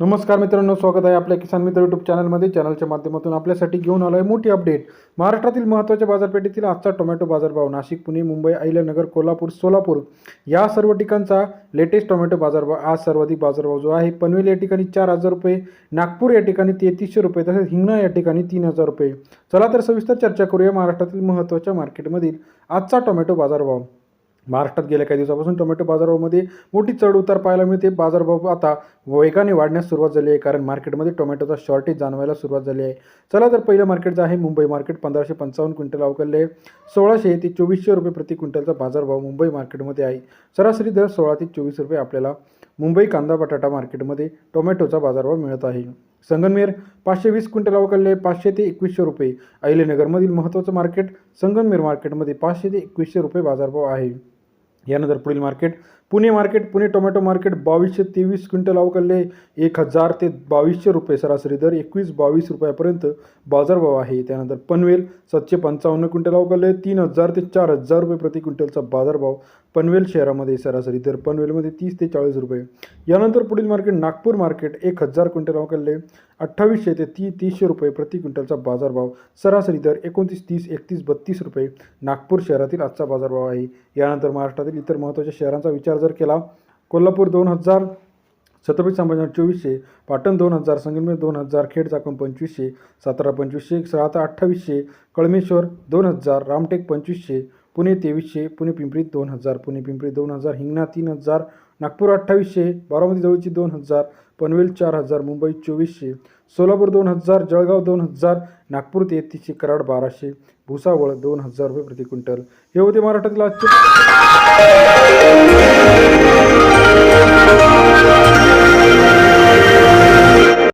नमस्कार मित्रांनो स्वागत आहे आपल्या किसान मित्र यूट्यूब चॅनलमध्ये चॅनलच्या माध्यमातून आपल्यासाठी घेऊन आलो आहे मोठी अपडेट महाराष्ट्रातील महत्त्वाच्या बाजारपेठेतील आजचा टोमॅटो बाजारभाव नाशिक पुणे मुंबई अहिल्यानगर कोल्हापूर सोलापूर या सर्व ठिकाणचा लेटेस्ट टोमॅटो बाजारभाव आज सर्वाधिक बाजारभाव जो आहे पनवेल या ठिकाणी चार हजार रुपये नागपूर या ठिकाणी तेहतीसशे रुपये तसेच हिंगणा या ठिकाणी तीन हजार रुपये. चला तर सविस्तर चर्चा करूया महाराष्ट्रातील महत्त्वाच्या मार्केटमधील आजचा टोमॅटो बाजारभाव. महाराष्ट्रात गेल्या काही दिवसापासून टोमॅटो बाजारामध्ये मोठी चढउतार पाहायला मिळते. बाजारभाव आता वेगाने वाढण्यास सुरुवात झाली आहे कारण मार्केटमध्ये टोमॅटोचा शॉर्टेज जाणवायला सुरुवात झाली आहे. चला तर पहिलं मार्केट जे आहे मुंबई मार्केट पंधराशे पंचावन्न क्विंटल अवकलले आहे. सोळाशे ते चोवीसशे रुपये प्रति क्विंटलचा बाजारभाव मुंबई मार्केटमध्ये आहे. सरासरी दर सोळा ते चोवीस रुपये आपल्याला मुंबई कांदा बटाटा मार्केटमध्ये टोमॅटोचा बाजारभाव मिळत आहे. संगमनेर पाचशे वीस क्विंटल अवकलले पाचशे ते एकवीसशे रुपये. अहिलेनगरमधील महत्त्वाचं मार्केट संगमनेर मार्केटमध्ये पाचशे ते एकवीसशे रुपये बाजारभाव आहे. यानंतर पुढील market Pune market Pune tomato market बावीसशे तेवीस क्विंटल अवकलले एक हजार ते बावीसशे रुपये सरासरी दर एकवीस बावीस रुपयापर्यंत बाजारभाव आहे. त्यानंतर पनवेल सातशे पंचावन्न क्विंटल अवकलले तीन हजार ते चार हजार रुपये प्रति क्विंटलचा बाजारभाव पनवेल शहरामध्ये सरासरी दर पनवेलमध्ये तीस ते चाळीस रुपये. यानंतर पुढील मार्केट नागपूर मार्केट एक हजार क्विंटल अवकलले अठ्ठावीसशे ते ती तीसशे रुपये प्रति क्विंटलचा बाजारभाव सरासरी दर एकोणतीस तीस एकतीस बत्तीस रुपये नागपूर शहरातील आजचा बाजारभाव आहे. यानंतर महाराष्ट्रातील इतर महत्त्वाच्या शहरांचा विचार जर केला कोल्हापूर दोन हजार छत्रपती संभाजीनगर चोवीसशे पाटण दोन हजार संगमेर दोन हजार खेड चाकण पंचवीसशे सातारा पंचवीसशे साता अठ्ठावीसशे कळमेश्वर दोन हजार रामटेक पंचवीसशे पुणे तेवीसशे पुणे पिंपरी दोन हजार पुणे पिंपरी दोन हजार हिंगणा तीन हजार नागपूर अठ्ठावीसशे बारामती जवळची दोन हजार पनवेल चार हजार मुंबई चोवीसशे सोलापूर दोन हजार जळगाव दोन हजार नागपूर तेहतीसशे कराड बाराशे भुसावळ दोन हजार रुपये प्रति क्विंटल. हे होते महाराष्ट्रातील आजचे